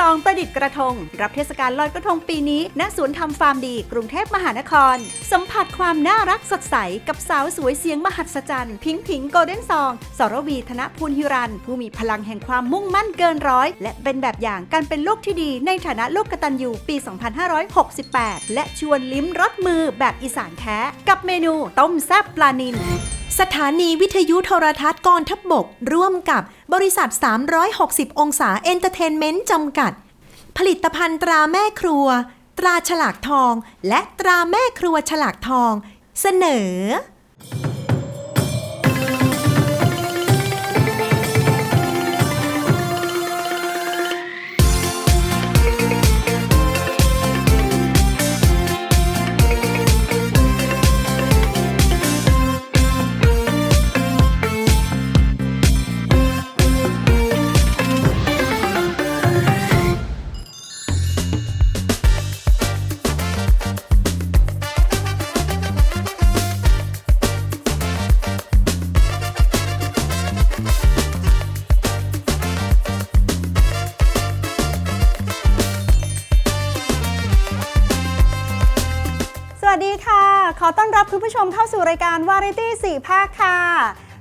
ตองประดิษฐ์กระทง รับเทศกาลลอยกระทงปีนี้ณสวนธรรมฟาร์มดี กรุงเทพมหานคร สัมผัสความน่ารักสดใส กับสาวสวยเสียงมหัศจรรย์ พิงพิงโกลเด้นซอง สรวีธนพูลฮิรัน ผู้มีพลังแห่งความมุ่งมั่นเกินร้อย และเป็นแบบอย่างการเป็นลูกที่ดี ในฐานะลูกกตัญญูปี 2568 และชวนลิ้มรสมือแบบอีสานแท้ กับเมนูต้มแซ่บปลานิลสถานีวิทยุโทรทัศน์กองทัพบบก ร่วมกับ บริษัท 360 องศาเอนเตอร์เทนเมนต์จำกัด ผลิตภัณฑ์ตราแม่ครัว ตราฉลากทอง และตราแม่ครัวฉลากทอง เสนอ การวาไรตี้ 4 ภาคค่ะ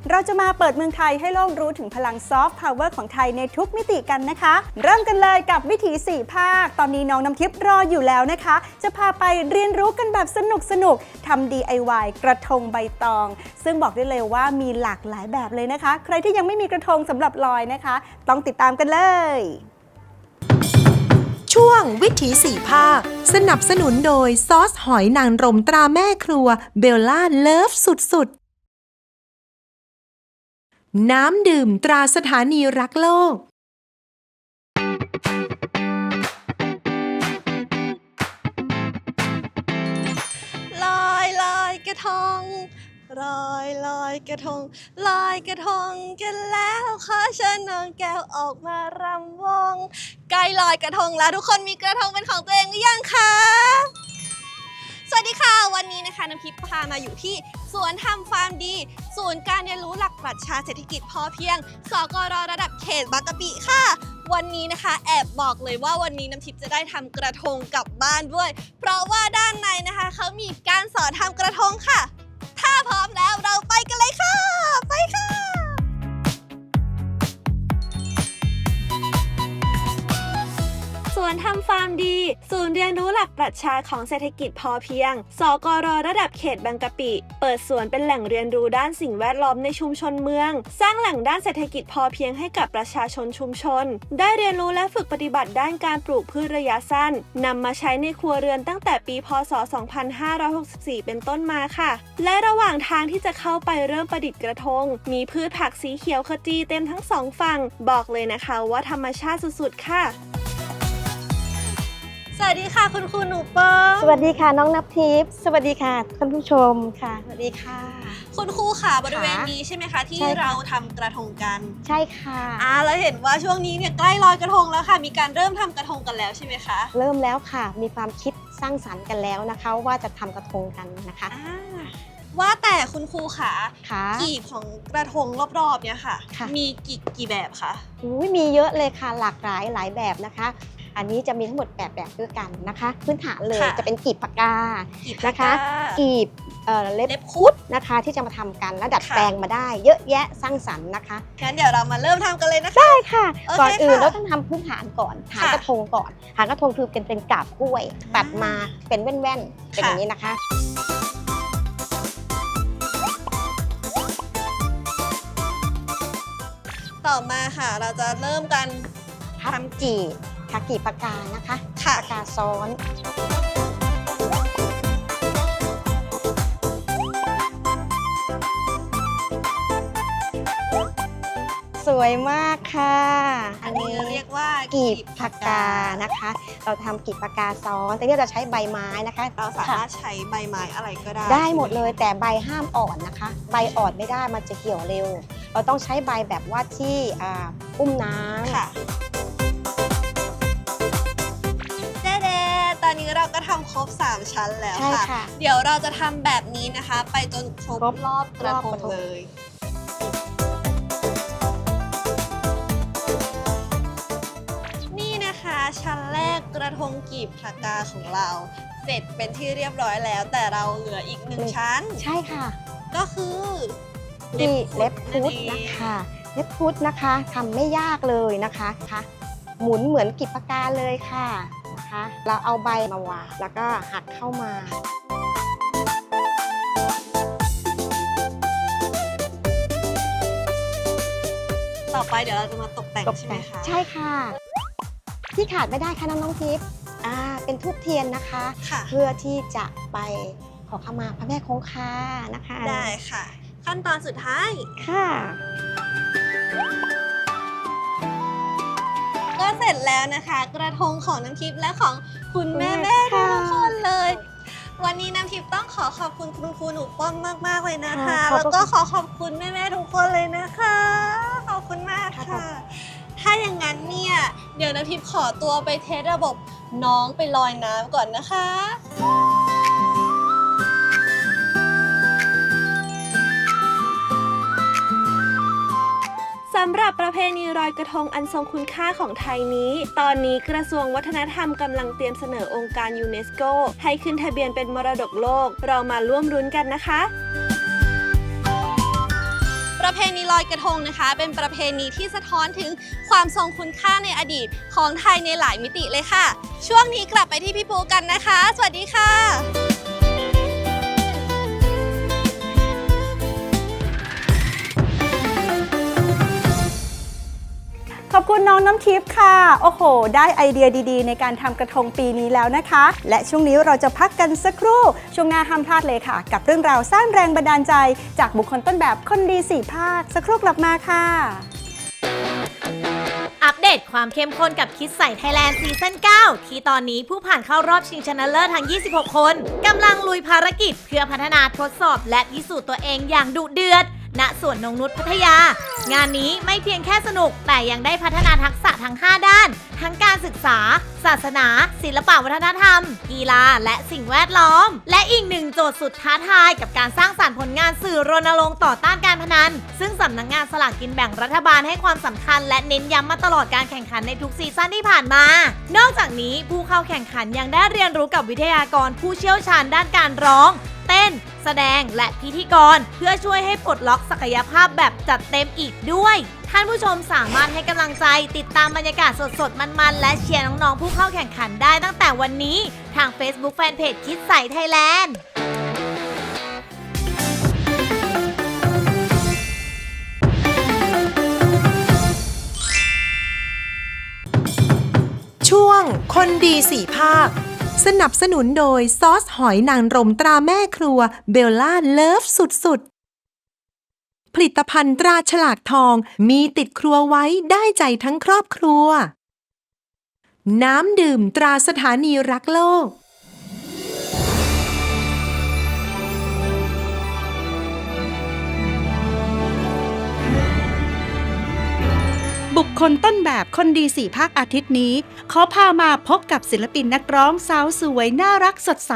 เราจะมาเปิดเมืองไทยให้โลกรู้ถึงพลังซอฟต์พาวเวอร์ของไทยในทุกมิติกันนะคะ เริ่มกันเลยกับวิถี 4 ภาค ตอนนี้น้องน้ำทิพย์รออยู่แล้วนะคะ จะพาไปเรียนรู้กันแบบสนุกสนุกทำ DIY กระทงใบตอง ซึ่งบอกได้เลยว่ามีหลากหลายแบบเลยนะคะ ใครที่ยังไม่มีกระทงสำหรับลอยนะคะ ต้องติดตามกันเลย ช่วงวิถีสี่ภาค สนับสนุนโดยซอสหอยนางรมตราแม่ครัว เบลล่าเลิฟสุดๆ น้ำดื่มตราสถานีรักโลก ลอยลอยกระทง ลอยลอยกระทงลอยกระทงกันแล้วขอเชิญน้องแก้วออกมารำวงใกล้ลอยกระทงแล้วทุกคนมีกระทงเป็นของตัวเองหรือยังคะสวัสดีค่ะวันนี้นะคะน้ำพิพพามาอยู่ที่สวนทำฟาร์มดี ศูนย์การเรียนรู้หลักปรัชญาเศรษฐกิจพอเพียง สกรระดับเขตบางกะปิค่ะ วันนี้นะคะแอบบอกเลยว่าวันนี้น้ำทิพย์จะได้ทำกระทงกลับบ้านด้วย เพราะว่าด้านในนะคะเขามีการสอนทำกระทงค่ะ ถ้าพร้อมแล้วเราไปกันเลยค่ะ ไปค่ะ สวนทำฟาร์มดี ศูนย์เรียนรู้หลักปรัชญาของเศรษฐกิจพอเพียง สกรระดับเขตบางกะปิ เปิดสวนเป็นแหล่งเรียนรู้ด้านสิ่งแวดล้อมในชุมชนเมือง สร้างแหล่งด้านเศรษฐกิจพอเพียงให้กับประชาชนชุมชน ได้เรียนรู้และฝึกปฏิบัติด้านการปลูกพืชระยะสั้นนำมาใช้ในครัวเรือนตั้งแต่ปี พศ 2564 เป็นต้นมาค่ะ และระหว่างทางที่จะเข้าไปเริ่มประดิษฐ์กระทง มีพืชผักสีเขียวขจีเต็มทั้งสองฝั่ง บอกเลยนะคะว่าธรรมชาติสุดๆ ค่ะ สวัสดีค่ะคุณครูหนูเปิ้ลสวัสดีค่ะน้องนับทิพย์สวัสดีค่ะท่านผู้ชมค่ะ สวัสดีค่ะ คุณครูค่ะบริเวณนี้ใช่ไหมคะ ที่ใช่ค่ะ เราทำกระทงกันใช่ค่ะ อ่าแล้วเห็นว่าช่วงนี้เนี่ยใกล้ลอยกระทงแล้วค่ะ มีการเริ่มทำกระทงกันแล้วใช่ไหมคะเริ่มแล้วค่ะ มีความคิดสร้างสรรค์กันแล้วนะคะ ว่าจะทำกระทงกันนะคะอ่าว่าแต่คุณครูค่ะค่ะ กีบของกระทงรอบๆเนี่ยค่ะ ค่ะ มีกี่กี่แบบคะ อุ๊ยมีเยอะเลยค่ะหลากหลายหลายแบบนะคะ อันนี้จะมีทั้งหมด 8 แบบด้วยกันนะคะ พื้นฐานเลยจะเป็นกีบปากกากีบนะคะผ้ากีบเอ่อเล็บเล็บคุดนะคะ ที่จะมาทำกันและดัดค่ะ แปลงมาได้ เยอะแยะสร้างสรรค์นะคะงั้นเดี๋ยวเรามาเริ่มทำกันเลยนะคะใช่ค่ะ โอเคก่อนอื่นค่ะเราต้องทำพื้นฐานก่อนฐานค่ะกระทงก่อนฐานกระทงคือเป็นเป็นกาบกล้วย ตัดมาเป็นแว่นๆเป็นอย่างนี้นะคะ ต่อมาค่ะ เราจะเริ่มกันทำจีบ ค่ะกีบปากกานะคะค่ะ ปากกาซ้อน สวยมากค่ะ อันนี้เรียกว่ากีบปากกานะคะ เราทำกีบปากกาซ้อนแต่เนี่ยเราใช้ใบไม้นะคะเราสามารถใช้ใบไม้อะไรก็ได้ได้หมดเลยแต่ใบห้ามอ่อนนะคะ ใบอ่อนไม่ได้มันจะเหี่ยวเร็ว เราต้องใช้ใบแบบว่าที่อ่าอุ้มน้ำค่ะ อนนี้เราก็ทำครบ 3 ชั้นแล้วใช่ค่ะ ค่ะ เดี๋ยวเราจะทำแบบนี้นะคะ ไปจนครบครบรอบกระรอบทกงระทง เลย นี่นะคะบผักกาของเรา เสร็จเป็นที่เรียบร้อยแล้ว แต่เราเหลืออีกหนึ่งชั้น ใช่ค่ะ ก็คือที่เล็บพุดนั่นเองนะคะ เล็บพุดนะคะทำไม่ยากเลยนะคะคะหมุนเหมือนกิบปากกาเลยค่ะ นะคะเราเอาใบมาวางแล้วก็หักเข้ามาต่อไปเดี๋ยวเราจะมาตกแต่งตกใช่ไหมแต่งคะ ใช่ค่ะ ที่ขาดไม่ได้ค่ะน้องน้องทิพย์อ่าเป็นทูบเทียนนะคะค่ะเพื่อที่จะไปขอขมาพระแม่คงคานะคะ ได้ค่ะ ขั้นตอนสุดท้ายค่ะ เสร็จแล้วนะคะ กระทงของน้ำทิพย์และของคุณแม่คุณแม่แม่ทุกค่ะคนเลย วันนี้น้ำทิพย์ต้องขอขอบคุณคุณครูหนูป้อมมากๆเลยนะคะค่ะขอบแล้วพระก็คุณขอขอบคุณแม่แม่ๆทุกคนเลยนะคะ ขอบคุณมากค่ะค่ะ ถ้าอย่างนั้นเนี่ยเดี๋ยวน้ำทิพย์ขอตัวไปเทสระบบน้องไปลอยน้ำก่อนนะคะำหรับประเพณีลอยกระทงอันทรงคุณค่าของไทยนี้ ตอนนี้กระทรวงวัฒนธรรมกำลังเตรียมเสนอองค์การยูเนสโก ให้ขึ้นทะเบียนเป็นมรดกโลก เรามาร่วมรุ้นกันนะคะประเพณีลอยกระทงนะคะ เป็นประเพณีที่สะท้อนถึงความทรงคุณค่าในอดีตของไทยในหลายมิติเลยค่ะ ช่วงนี้กลับไปที่พี่ปูกันนะคะ สวัสดีค่ะ คุณน้องน้ำทิพย์ค่ะ โอ้โห ได้ไอเดียดีๆ ในการทำกระทงปีนี้แล้วนะคะ และช่วงนี้เราจะพักกันสักครู่ ช่วงหน้าห้ามพลาดเลยค่ะ กับเรื่องราวสร้างแรงบันดาลใจ จากบุคคลต้นแบบคนดีสี่ภาค สักครู่กลับมาค่ะ อัปเดตความเข้มข้นกับคิดใส่ไทยแลนด์ซีซั่น9 ที่ตอนนี้ผู้ผ่านเข้ารอบชิงชนะเลิศทั้ง 26 คนกำลังลุยภารกิจเพื่อพัฒนาทดสอบและพิสูจน์ตัวเองอย่างดุเดือด ณสวนนงนุษพัทยา งานนี้ไม่เพียงแค่สนุก แต่ยังได้พัฒนาทักษะทั้ง 5 ด้าน ทั้งการศึกษา ศาสนา ศิลปวัฒนธรรม กีฬา และสิ่งแวดล้อม และอีกหนึ่งโจทย์สุดท้าทายกับการสร้างสรรค์ผลงานสื่อรณรงค์ต่อต้านการพนัน ซึ่งสำนักงงานสลากกินแบ่งรัฐบาลให้ความสำคัญ และเน้นย้ำมาตลอดการแข่งขันในทุกซีซั่นที่ผ่านมา นอกจากนี้ผู้เข้าแข่งขันยังได้เรียนรู้กับวิทยากรผู้เชี่ยวชาญด้านการร้อง เต้น แสดงและพิธีกร เพื่อช่วยให้ปลดล็อกศักยภาพแบบจัดเต็มอีกด้วยท่านผู้ชมสามารถให้กำลังใจติดตามบรรยากาศสดๆ มันๆ และเชียร์น้องๆ ผู้เข้าแข่งขันได้ตั้งแต่วันนี้ ทาง Facebook Fanpage คิดใส่ไทยแลนด์ช่วงคนดีสี่ภาค สนับสนุนโดยซอสหอยนางรมตราแม่ครัวเบลล่าเลิฟสุดๆ ผลิตภัณฑ์ตราฉลากทองมีติดครัวไว้ได้ใจทั้งครอบครัว น้ำดื่มตราสถานีรักโลก บุคคลต้นแบบคนดีสี่ภาคอาทิตย์นี้ ขอพามาพบกับศิลปินนักร้องสาวสวยน่ารักสดใส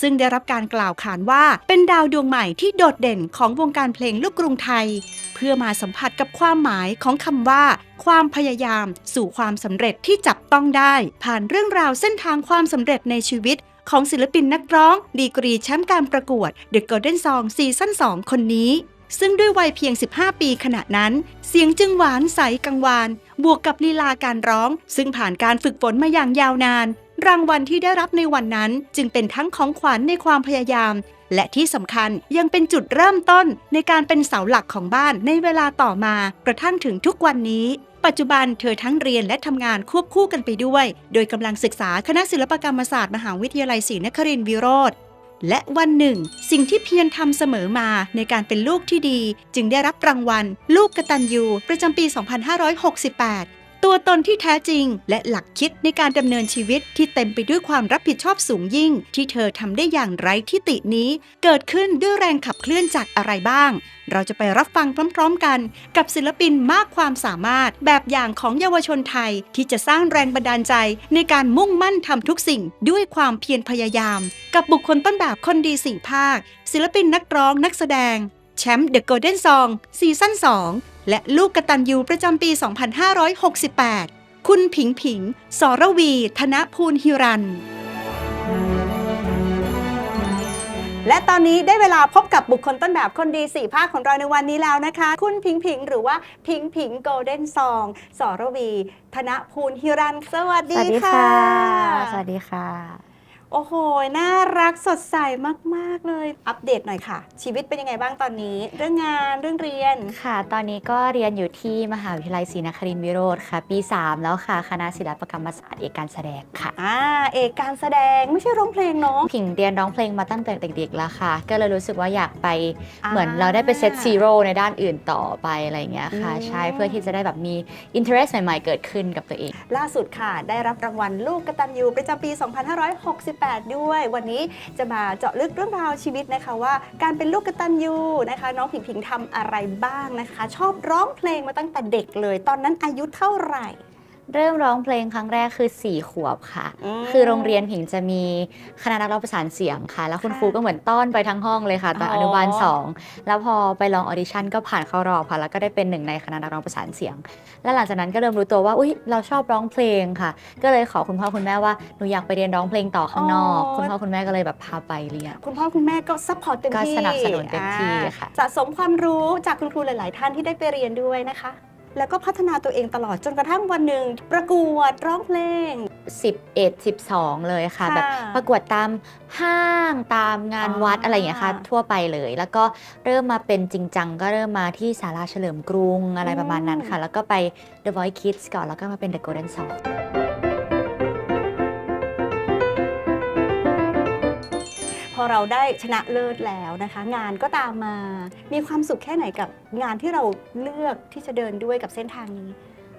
ซึ่งได้รับการกล่าวขานว่าเป็นดาวดวงใหม่ที่โดดเด่นของวงการเพลงลูกกรุงไทย เพื่อมาสัมผัสกับความหมายของคำว่า ความพยายาม สู่ความสำเร็จที่จับต้องได้ ผ่านเรื่องราวเส้นทางความสำเร็จในชีวิตของศิลปินนักร้อง ดีกรีแชมป์การประกวด The Golden Song ซีซั่น2คนนี้ ซึ่งด้วยวัยเพียง 15 ปีขณะนั้น เสียงจึงหวานใสกังวาน บวกกับลีลาการร้อง ซึ่งผ่านการฝึกฝนมาอย่างยาวนาน รางวัลที่ได้รับในวันนั้นจึงเป็นทั้งของขวัญในความพยายาม และที่สำคัญยังเป็นจุดเริ่มต้นในการเป็นเสาหลักของบ้านในเวลาต่อมา กระทั่งถึงทุกวันนี้ปัจจุบันเธอทั้งเรียนและทำงานควบคู่กันไปด้วย โดยกำลังศึกษาคณะศิลปกรรมศาสตร์มหาวิทยาลัยศรีนครินทรวิโรธ และวันหนึ่ง สิ่งที่เพียรทำเสมอมาในการเป็นลูกที่ดี จึงได้รับรางวัล ลูกกตัญญูประจำปี 2568ตัวตนที่แท้จริงและหลักคิดในการดำเนินชีวิตที่เต็มไปด้วยความรับผิดชอบสูงยิ่ง ที่เธอทำได้อย่างไร้ที่ตินี้ เกิดขึ้นด้วยแรงขับเคลื่อนจากอะไรบ้าง เราจะไปรับฟังพร้อมๆกัน กับศิลปินมากความสามารถแบบอย่างของเยาวชนไทยที่จะสร้างแรงบันดาลใจในการมุ่งมั่นทำทุกสิ่งด้วยความเพียรพยายาม กับบุคคลต้นแบบคนดีสี่ภาค ศิลปินนักร้องนักแสดง แชมป์ The Golden Song ซีซั่น2 และลูกกระตันยูประจำปี 2568 คุณผิงผิง สรวี ธนภูลฮิรัน และตอนนี้ได้เวลาพบกับบุคคลต้นแบบคนดีสี่ภาคของเราในวันนี้แล้วนะคะ คุณพิงพิงหรือว่าพิงพิงโกลเด้นซองสรวี ธนภูลฮิรัน สวัสดีค่ะค่ะสวัสดีค่ะ โอ้โห น่ารักสดใสมาก ๆ เลย อัปเดตหน่อยค่ะ ชีวิตเป็นยังไงบ้างตอนนี้ เรื่องงานเรื่องเรียน ค่ะ ตอนนี้ก็เรียนอยู่ที่มหาวิทยาลัยศรีนครินทรวิโรธค่ะ ปี 3 แล้วค่ะ คณะศิลปกรรมศาสตร์เอกการแสดงค่ะอ่าเอกการแสดงไม่ใช่ร้องเพลงเนาะผิงเรียนร้องเพลงมาตั้งแต่เด็กๆแล้วค่ะ ก็เลยรู้สึกว่าอยากไปอ่าเหมือนเราได้ไปเซตซีโร่ในด้านอื่นต่อไปอะไรอย่างเงี้ยค่ะอืมใช่เพื่อที่จะได้แบบมี interest ใหม่ๆ เกิดขึ้นกับตัวเอง ล่าสุดค่ะ ได้รับรางวัลลูกกตัญญูประจำปี18 ด้วย วันนี้จะมาเจาะลึกเรื่องราวชีวิตนะคะว่าการเป็นลูกกตัญญูนะคะ น้องผิงผิงทำอะไรบ้างนะคะ ชอบร้องเพลงมาตั้งแต่เด็กเลย ตอนนั้นอายุเท่าไหร่ เริ่มร้องเพลงครั้งแรกคือ 4 ขวบค่ะ อืมคือโรงเรียนผิงจะมีคณะนักร้องประสานเสียงค่ะ แล้วคุณค่ะครูก็เหมือนต้อนไปทั้งห้องเลยค่ะตอนอ๋อออนุบาลสองแล้วพอไปลองออดิชั่นก็ผ่านเข้ารอบค่ะ แล้วก็ได้เป็นหนึ่งในคณะนักร้องประสานเสียง แล้วหลังจากนั้นก็เริ่มรู้ตัวว่าอุ้ยเราชอบร้องเพลงค่ะ ก็เลยขอคุณพ่อคุณแม่ว่าหนูอยากไปเรียนร้องเพลงต่อข้างนอกคุณพ่อคุณแม่ก็เลยแบบพาไปเรียน คุณพ่อคุณแม่ก็ซัพพอร์ตเต็มก็ที่สนับสนุนเต็มที่อ่าค่ะ สะสมความรู้จากคุณครูหลาย ๆ ท่านที่ได้ไปเรียนด้วยนะคะ แล้วก็พัฒนาตัวเองตลอดจนกระทั่งวันหนึ่งประกวดร้องเพลง 11 12 เลยค่ะ ค่ะแบบประกวดตามห้างตามงานวัดอ่าอะไรอย่างเงี้ยค่ะ ทั่วไปเลย แล้วก็เริ่มมาเป็นจริงจังก็เริ่มมาที่ศาลาเฉลิมกรุงอะไรประมาณนั้นค่ะ แล้วก็ไป The Voice Kids ก่อนแล้วก็มาเป็น The Golden Song เราได้ชนะเลิศแล้วนะคะ งานก็ตามมา มีความสุขแค่ไหนกับงานที่เราเลือกที่จะเดินด้วยกับเส้นทางนี้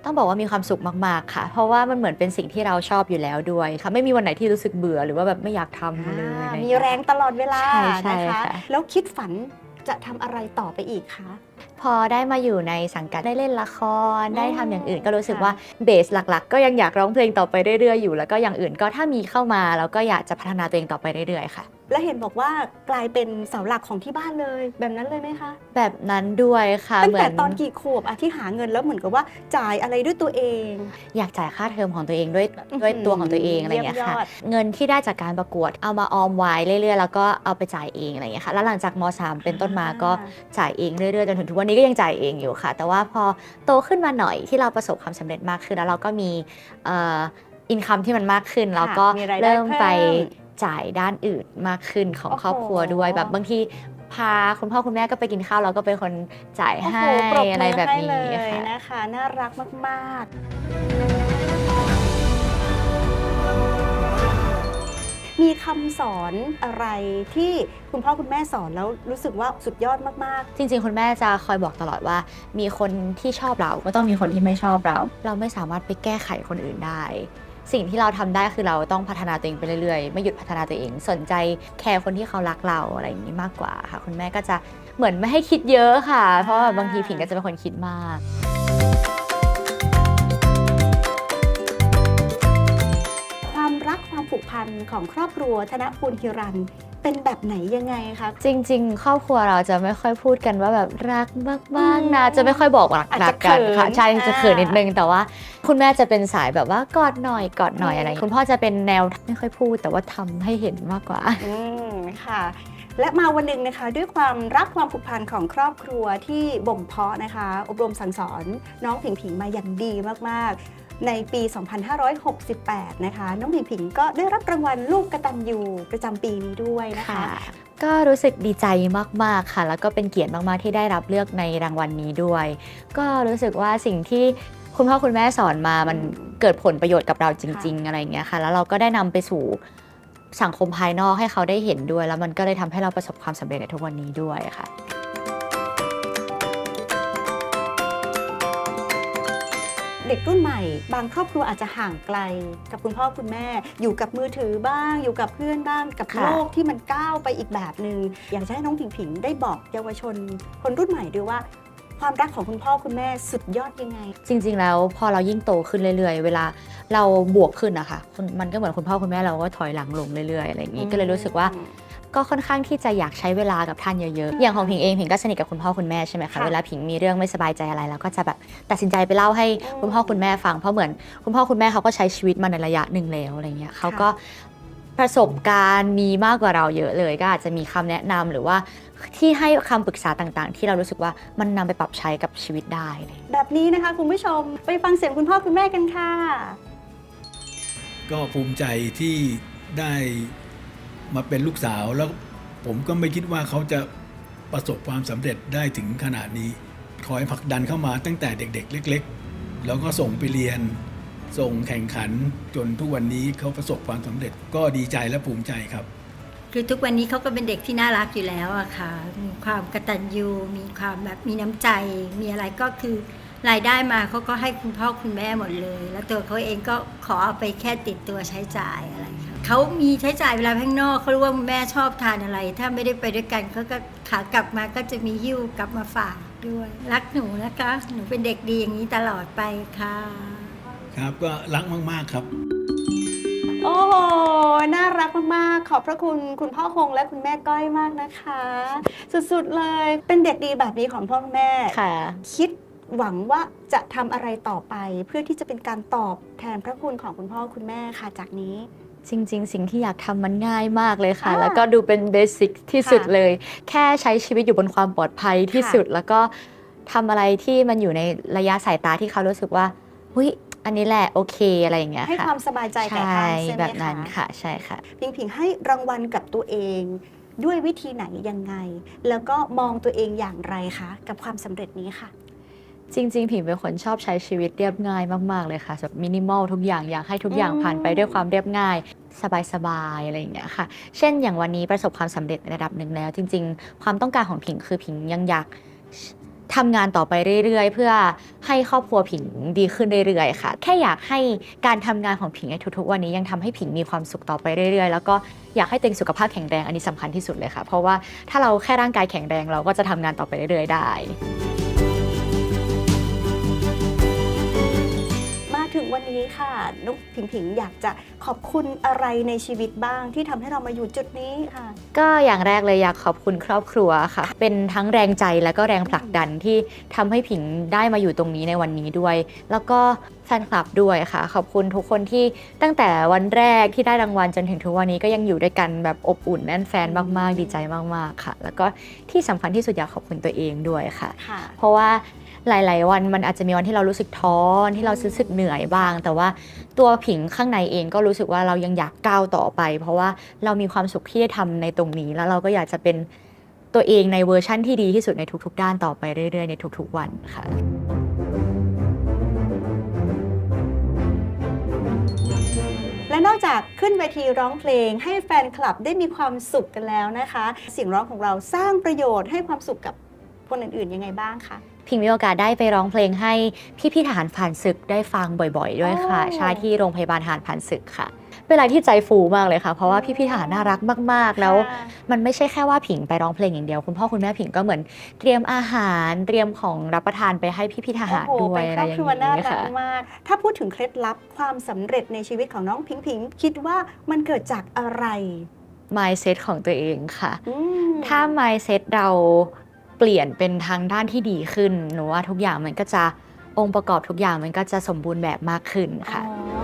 ต้องบอกว่ามีความสุขมากๆค่ะ เพราะว่ามันเหมือนเป็นสิ่งที่เราชอบอยู่แล้วด้วยค่ะไม่มีวันไหนที่รู้สึกเบื่อหรือว่าแบบไม่อยากทำเลยอ่าอะไอย่ามีเยแรงตลอดเวลาใช่ใช่นะคะ ค่ะ แล้วคิดฝันจะทำอะไรต่อไปอีกคะ พอได้มาอยู่ในสังกัดได้เล่นละครได้ทำอย่างอื่น ก็รู้สึกค่ะว่าเบสหลักๆ ก็ยังอยากร้องเพลงต่อไปเรื่อยๆอยู่ แล้วก็อย่างอื่นก็ถ้ามีเข้ามาแล้วก็อยากจะพัฒนาตัวเองต่อไปเรื่อยๆค่ะ และเห็นบอกว่ากลายเป็นเสาหลักของที่บ้านเลย แบบนั้นเลยไหมคะแบบนั้นด้วยค่ะตั้งเหมืแต่อนตอนกี่ขวบอะที่หาเงินแล้วเหมือนกับว่าจ่ายอะไรด้วยตัวเอง อยากจ่ายค่าเทอมของตัวเองด้วยอื้อหือด้วยตัวของตัวเองอะไรอย่างเงี้ยค่ะเยี่ยมยอด เงินที่ได้จากการประกวดเอามาออมไว้เรื่อยๆ แล้วก็เอาไปจ่ายเองอะไรอย่างเงี้ยค่ะแล้วหลังจากม .3 เป็นต้นมาก็จ่ายเองเรื่อยๆจนถึงทุกวันนี้ก็ยังจ่ายเองอยู่ค่ะ แต่ว่าพอโตขึ้นมาหน่อยที่เราประสบความสำเร็จมากขึ้นแล้วเราก็มีอินคัมที่มันมากขึ้นเราก็มีรายได้เริ่มไปเพิ่ม จ่ายด้านอื่นมากขึ้นของโอ้โหครอบครัวด้วยแบบบางทีพาคุณพ่อคุณแม่ก็ไปกินข้าวเราก็เป็นคนจ่ายโอ้โหให้ปรบมือะไรแบบให้นี้เลยค่ะนะคะ น่ารักมาก ๆ มีคำสอนอะไรที่คุณพ่อคุณแม่สอนแล้วรู้สึกว่าสุดยอดมากจริง ๆ คุณแม่จะคอยบอกตลอดว่า มีคนที่ชอบเราก็ต้องมีคนที่ไม่ชอบเรา เราไม่สามารถไปแก้ไขคนอื่นได้ สิ่งที่เราทำได้คือเราต้องพัฒนาตัวเองไปเรื่อยๆ ไม่หยุดพัฒนาตัวเอง สนใจแคร์คนที่เขารักเราอะไรอย่างนี้มากกว่าค่ะ คุณแม่ก็จะเหมือนไม่ให้คิดเยอะค่ะ เพราะบางทีผิงก็จะเป็นคนคิดมากความรักความผูกพันของครอบครัวธนพูลฮิรัน เป็นแบบไหนยังไงคะ จริง ๆ ครอบครัวเราจะไม่ค่อยพูดกันว่าแบบรักมากๆนะอืมจะไม่ค่อยบอกรักอาจรัจะกกันค่ะเขินใช่จะเขินอ่านินิดนึงแต่ว่า คุณแม่จะเป็นสายแบบว่ากอดหน่อยกอดหน่อยอะไรอย่างเงี้ยคุณพ่อจะเป็นแนวไม่ค่อยพูด แต่ว่าทำให้เห็นมากกว่าอืมค่ะและมาวันหนึ่งนะคะด้วยความรักความผูกพันของครอบครัวที่บ่มเพาะนะคะ อบรมสั่งสอนน้องผิงผิงมาอย่างดีมากๆ ในปี 2568 นะคะ น้องผิงผิงก็ได้รับรางวัลลูกกตัญญูประจำปีนี้ด้วยนะคะ ก็รู้สึกดีใจมาก ๆ ค่ะ แล้วก็เป็นเกียรติมาก ๆ ที่ได้รับเลือกในรางวัลนี้ด้วย ก็รู้สึกว่าสิ่งที่คุณพ่อคุณแม่สอนมามันเกิดผลประโยชน์กับเราจริง ๆ อะไรอย่างเงี้ยค่ะ แล้วเราก็ได้นำไปสู่สังคมภายนอกให้เขาได้เห็นด้วย แล้วมันก็เลยทำให้เราประสบความสำเร็จในทุกวันนี้ด้วยค่ะ เด็กรุ่นใหม่ บางครอบครัวอาจจะห่างไกล กับคุณพ่อคุณแม่ อยู่กับมือถือบ้าง อยู่กับเพื่อนบ้างกับค่ะโลกที่มันก้าวไปอีกแบบหนึง่งอยากจะให้น้องผิงผิงได้บอกเยาวชน คนรุ่นใหม่ด้วยว่าความรักของคุณพ่อคุณแม่สุดยอดยังไง จริง ๆ แล้วพอเรายิ่งโตขึ้นเรื่อยๆ เวลาเราบวกขึ้นนะคะคุณมันก็เหมือนคุณพ่อคุณแม่เราก็ถอยหลังลงเรื่อยๆอะไรอย่างงี้ก็เลยรู้สึกว่า ก็ค่อนข้างที่จะอยากใช้เวลากับท่านเยอะๆ อย่างของผิงเองผิงก็สนิทกับคุณพ่อคุณแม่ใช่ไหมคะค่ะเวลาผิงมีเรื่องไม่สบายใจอะไรแล้วก็จะแบบตัดสินใจไปเล่าให้อืมคุณพ่อคุณแม่ฟัง เพราะเหมือนคุณพ่อคุณแม่เขาก็ใช้ชีวิตมาในระยะหนึ่งแล้วอะไรเงี้ยเขาก็ประสบการณ์มีมากกว่าเราเยอะเลย ก็อาจจะมีคำแนะนำหรือว่าที่ให้คำปรึกษาต่างๆ ที่เรารู้สึกว่ามันนำไปปรับใช้กับชีวิตได้เลยแบบนี้นะคะคุณผู้ชมไปฟังเสียงคุณพ่อคุณแม่กันค่ะ ก็ภูมิใจที่ได้ มาเป็นลูกสาวแล้วผมก็ไม่คิดว่าเขาจะประสบความสำเร็จได้ถึงขนาดนี้ คอยผลักดันเข้ามาตั้งแต่เด็ก ๆ เล็ก ๆ แล้วก็ส่งไปเรียน ส่งแข่งขันจนทุกวันนี้เขาประสบความสำเร็จก็ดีใจและภูมิใจครับ คือทุกวันนี้เขาก็เป็นเด็กที่น่ารักอยู่แล้วอะค่ะ มีความกระตัญญูมีความแบบมีน้ำใจ มีอะไรก็คือรายได้มาเขาก็ให้คุณพ่อคุณแม่หมดเลย แล้วตัวเขาเองก็ขอเอาไปแค่ติดตัวใช้จ่ายอะไร เขามีใช้จ่ายเวลาข้างนอกเขารู้ว่าแม่ชอบทานอะไร ถ้าไม่ได้ไปด้วยกันเขาก็ขากลับมาก็จะมีหิ้วกลับมาฝากด้วย รักหนูนะคะ หนูเป็นเด็กดีอย่างนี้ตลอดไปค่ะ ครับก็รักมากๆครับ โอ้โห น่ารักมาก ๆ ขอบพระคุณคุณพ่อคงและคุณแม่ก้อยมากนะคะ สุด ๆ เลย เป็นเด็กดีแบบนี้ของพ่อคุณแม่ ค่ะ คิดหวังว่าจะทำอะไรต่อไป เพื่อที่จะเป็นการตอบแทนพระคุณของคุณพ่อคุณแม่ค่ะจากนี้ จริง ๆ สิ่งที่อยากทำมันง่ายมากเลยค่ะ อ่าแล้วก็ดูเป็นเบสิกที่สุดค่ะเลย แค่ใช้ชีวิตอยู่บนความปลอดภัยที่ค่ะ สุด แล้วก็ทำอะไรที่มันอยู่ในระยะสายตาที่เขารู้สึกว่าหุยอันนี้แหละโอเคอะไรอย่างเงี้ยให้ค่ะความสบายใจแก่ใช่ท่านใช่ไหมแบบนั้นคะค่ะใช่ค่ะ พิงพิงให้รางวัลกับตัวเอง ด้วยวิธีไหนยังไง แล้วก็มองตัวเองอย่างไรคะ กับความสำเร็จนี้ค่ะ จริง ๆ ผิงเป็นคนชอบใช้ชีวิตเรียบง่ายมาก ๆ เลยค่ะแบบมินิมอลทุกอย่างอยากให้ทุกอย่างอืมผ่านไปด้วยความเรียบง่าย สบาย ๆ อะไรอย่างเงี้ยค่ะ เช่นอย่างวันนี้ประสบความสำเร็จในระดับหนึ่งแล้ว จริง ๆ ความต้องการของผิงคือผิงยังอยากทำงานต่อไปเรื่อยๆ เพื่อให้ครอบครัวผิงดีขึ้นเรื่อยๆ ค่ะ แค่อยากให้การทำงานของผิงในทุกๆ วันนี้ยังทำให้ผิงมีความสุขต่อไปเรื่อยๆ แล้วก็อยากให้ตัวเองสุขภาพแข็งแรงอันนี้สำคัญที่สุดเลยค่ะ เพราะว่าถ้าเราแค่ร่างกายแข็งแรงเราก็จะทำงานต่อไปเรื่อยๆ ได้ วันนี้ค่ะนุกผิงผิงอยากจะขอบคุณอะไรในชีวิตบ้างที่ทำให้เรามาอยู่จุดนี้ค่ะ ก็อย่างแรกเลยอยากขอบคุณครอบครัวค่ะ เป็นทั้งแรงใจและก็แรงผลักดันที่ทำให้ผิงได้มาอยู่ตรงนี้ในวันนี้ด้วย แล้วก็แฟนคลับด้วยค่ะ ขอบคุณทุกคนที่ตั้งแต่วันแรกที่ได้รางวัลจนถึงทุกวันนี้ก็ยังอยู่ด้วยกันแบบอบอุ่นแน่นแฟนมากๆ ดีใจมากๆค่ะ แล้วก็ที่สำคัญที่สุดอยากขอบคุณตัวเองด้วยค่ะค่ะเพราะว่า หลาย ๆ วันมันอาจจะมีวันที่เรารู้สึกท้อที่เรารู้สึกเหนื่อยบ้าง แต่ว่าตัวผิงข้างในเองก็รู้สึกว่าเรายังอยากก้าวต่อไป เพราะว่าเรามีความสุขที่ได้ทำในตรงนี้ แล้วเราก็อยากจะเป็นตัวเองในเวอร์ชั่นที่ดีที่สุดในทุก ๆ ด้านต่อไปเรื่อย ๆ ในทุก ๆ วันค่ะและนอกจากขึ้นเวทีร้องเพลงให้แฟนคลับได้มีความสุขกันแล้วนะคะ เสียงร้องของเราสร้างประโยชน์ให้ความสุขกับคนอื่นๆยังไงบ้างคะ พิงมีโอกาสได้ไปร้องเพลงให้พี่ๆทหารผ่านศึกได้ฟังบ่อย ๆ ด้วยค่ะอ๋อใช่ที่โรงพยาบาลทหารผ่านศึกค่ะเป็นอะไรที่ใจฟูมากเลยค่ะ เพราะว่าพี่ๆทหารน่ารักมาก ๆ แล้วค่ะมันไม่ใช่แค่ว่าผิงไปร้องเพลงอย่างเดียว คุณพ่อคุณแม่ผิงก็เหมือนเตรียมอาหารเตรียมของรับประทานไปให้พี่ๆทหารโอ้โหด้วยเป็นอะคไรรอบอย่าคงรัวน่านี้รัค่ะกมาก ถ้าพูดถึงเคล็ดลับความสำเร็จในชีวิตของน้องพิงพิงคิดว่ามันเกิดจากอะไร mindset ของตัวเองค่ะอืมถ้า mindset เรา เปลี่ยนเป็นทางด้านที่ดีขึ้นหนูว่าทุกอย่างมันก็จะองค์ประกอบทุกอย่างมันก็จะสมบูรณ์แบบมากขึ้นค่ะอ๋อ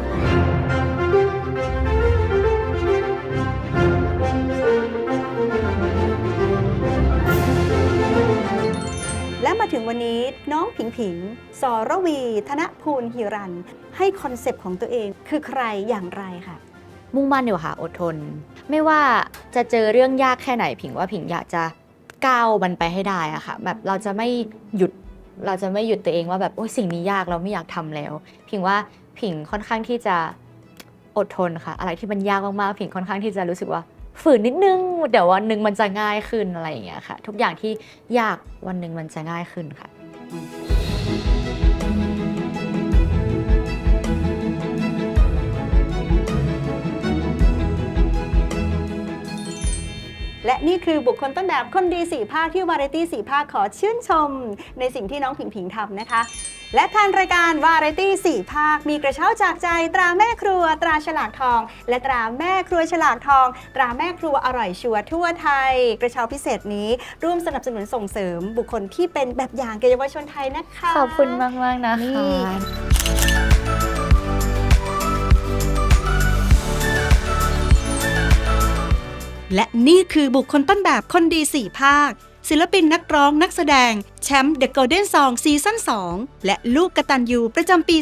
และมาถึงวันนี้น้องผิงผิง สรวี ธนภูลหิรัน ให้คอนเซปต์ของตัวเองคือใครอย่างไรค่ะ มุ่งมั่นดีกว่าค่ะอดทน ไม่ว่าจะเจอเรื่องยากแค่ไหนผิงว่าผิงอยากจะ ก้าวมันไปให้ได้อะค่ะ แบบเราจะไม่หยุดเราจะไม่หยุดตัวเองว่าแบบโอ้ยสิ่งนี้ยากเราไม่อยากทำแล้ว ผิงว่าผิงค่อนข้างที่จะอดทนค่ะ อะไรที่มันยากมากๆผิงค่อนข้างที่จะรู้สึกว่าฝืนนิดนึงเดี๋ยววันหนึ่งมันจะง่ายขึ้นอะไรอย่างเงี้ยค่ะ ทุกอย่างที่ยากวันหนึ่งมันจะง่ายขึ้นค่ะ และนี่คือบุคคลต้นแบบคนดีสี่ภาคที่วาไรตี้สี่ภาคขอชื่นชม ในสิ่งที่น้องผิงผิงทำนะคะ และทางรายการวาไรตี้สี่ภาค มีกระเช้าจากใจตราแม่ครัวตราฉลากทอง และตราแม่ครัวฉลากทอง ตราแม่ครัวอร่อยชัวร์ทั่วไทย กระเช้าพิเศษนี้ร่วมสนับสนุนส่งเสริมบุคคลที่เป็นแบบอย่างแก่เยาวชนไทยนะคะ ขอบคุณมากมากๆนะนี่คะ และนี่คือบุคคลต้นแบบคนดีสี่ภาค ศิลปินนักร้องนักแสดง แชมป์ The Golden Song ซีซั่น2 และลูกกระตันยูประจำปี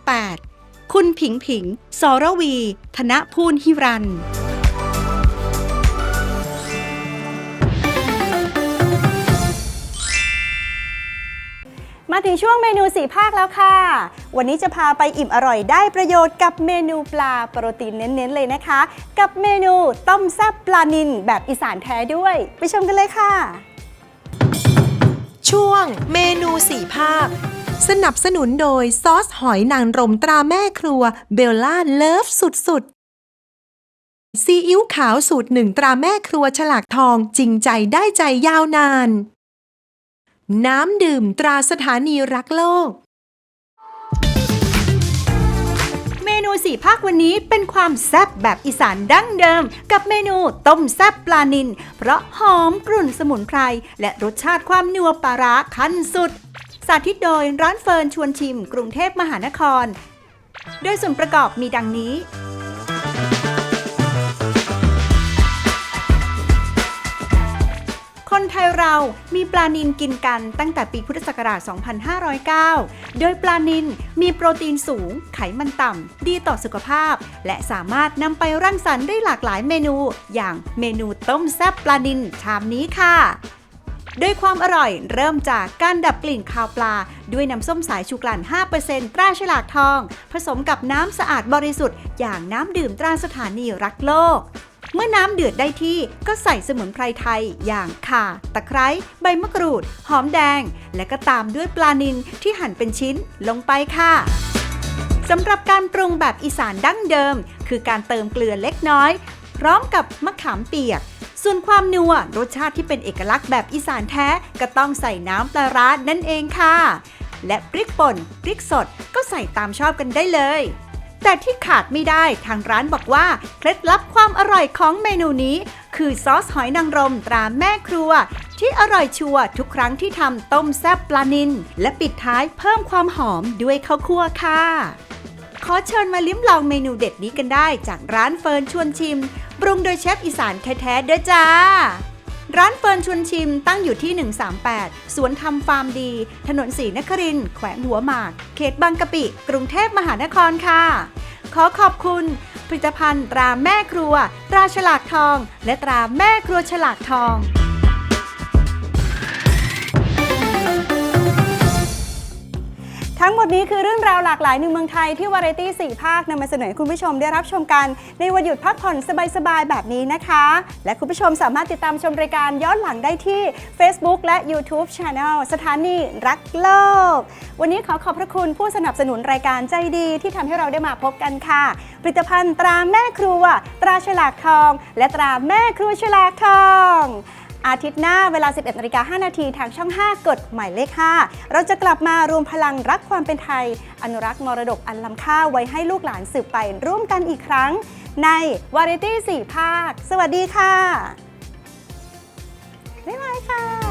2568 คุณผิงผิง สรวี ธนพูนฮิรัน มาถึงช่วงเมนูสีภาคแล้วค่ะ วันนี้จะพาไปอิ่มอร่อยได้ประโยชน์กับเมนูปลาโปรตีนเน้นๆเลยนะคะ กับเมนูต้มแซ่บปลานิลแบบอีสานแท้ด้วย ไปชมกันเลยค่ะ ช่วงเมนูสี่ภาค สนับสนุนโดยซอสหอยนางรมตราแม่ครัวเบลล่าเลิฟสุดๆซีอิ๊วขาวสูตรหนึ่งตราแม่ครัวฉลากทองจริงใจได้ใจยาวนาน น้ำดื่มตราสถานีรักโลก เมนูสี่ภาควันนี้เป็นความแซ่บแบบอีสานดั้งเดิม กับเมนูต้มแซ่บปลานิลเพราะหอมกรุ่นสมุนไพร และรสชาติความนัวปลาร้าขั้นสุด สาธิตโดยร้านเฟิร์นชวนชิม กรุงเทพมหานคร โดยส่วนประกอบมีดังนี้ ไทยเรามีปลานิลกินกันตั้งแต่ปีพุทธศักราช 2509 โดยปลานิลมีโปรตีนสูง ไขมันต่ำ ดีต่อสุขภาพ และสามารถนำไปรังสรรค์ได้หลากหลายเมนู อย่างเมนูต้มแซ่บปลานิลชามนี้ค่ะโดยความอร่อยเริ่มจากการดับกลิ่นคาวปลา ด้วยน้ำส้มสายชูกลั่น 5%ตราฉลากทอง ผสมกับน้ำสะอาดบริสุทธิ์ อย่างน้ำดื่มตราสถานีรักโลก เมื่อน้ำเดือดได้ที่ก็ใส่สมุนไพรไทยอย่างข่า ตะไคร้ใบมะกรูด หอมแดง และก็ตามด้วยปลานิลที่หั่นเป็นชิ้นลงไปค่ะสำหรับการปรุงแบบอีสานดั้งเดิม คือการเติมเกลือเล็กน้อย พร้อมกับมะขามเปียก ส่วนความนัวรสชาติที่เป็นเอกลักษณ์แบบอีสานแท้ก็ต้องใส่น้ำปลาร้านั่นเองค่ะ และพริกป่นพริกสดก็ใส่ตามชอบกันได้เลย แต่ที่ขาดไม่ได้ทางร้านบอกว่า เคล็ดลับความอร่อยของเมนูนี้ คือซอสหอยนางรมตราแม่ครัว ที่อร่อยชัวร์ทุกครั้งที่ทำต้มแซ่บปลานิลและปิดท้ายเพิ่มความหอมด้วยข้าวคั่วค่ะขอเชิญมาลิ้มลองเมนูเด็ดนี้กันได้ จากร้านเฟิร์นชวนชิมปรุงโดยเชฟอีสานแท้ๆเด้อจ้า ร้านเฟิร์นชวนชิมตั้งอยู่ที่ 138 สวนธรรมฟาร์มดี ถนนศรีนครินแขวงหัวหมาก เขตบางกะปิ กรุงเทพมหานครค่ะ ขอขอบคุณ ผลิตภัณฑ์ตราแม่ครัว ตราฉลากทอง และตราแม่ครัวฉลากทอง ทั้งหมดนี้คือเรื่องราวหลากหลายในเมืองไทยที่วาไรตี้4ภาคนำมาเสนอให้คุณผู้ชมได้รับชมกัน ในวันหยุดพักผ่อนสบายๆแบบนี้นะคะ และคุณผู้ชมสามารถติดตามชมรายการย้อนหลังได้ที่ Facebook และ YouTube Channel สถานีรักโลก วันนี้ขอขอบพระคุณผู้สนับสนุนรายการใจดีที่ทำให้เราได้มาพบกันค่ะ ผลิตภัณฑ์ตราแม่ครัว ตราฉลากทอง และตราแม่ครัวฉลากทอง อาทิตย์หน้าเวลา 11นาฬิกา5นาทีทางช่อง 5 กดหมายเลข 5 เราจะกลับมารวมพลังรักความเป็นไทย อนุรักษ์มรดกอันล้ำค่าไว้ให้ลูกหลานสืบไปร่วมกันอีกครั้ง ในวาไรตี้4ภาค สวัสดีค่ะ บ๊ายบายค่ะ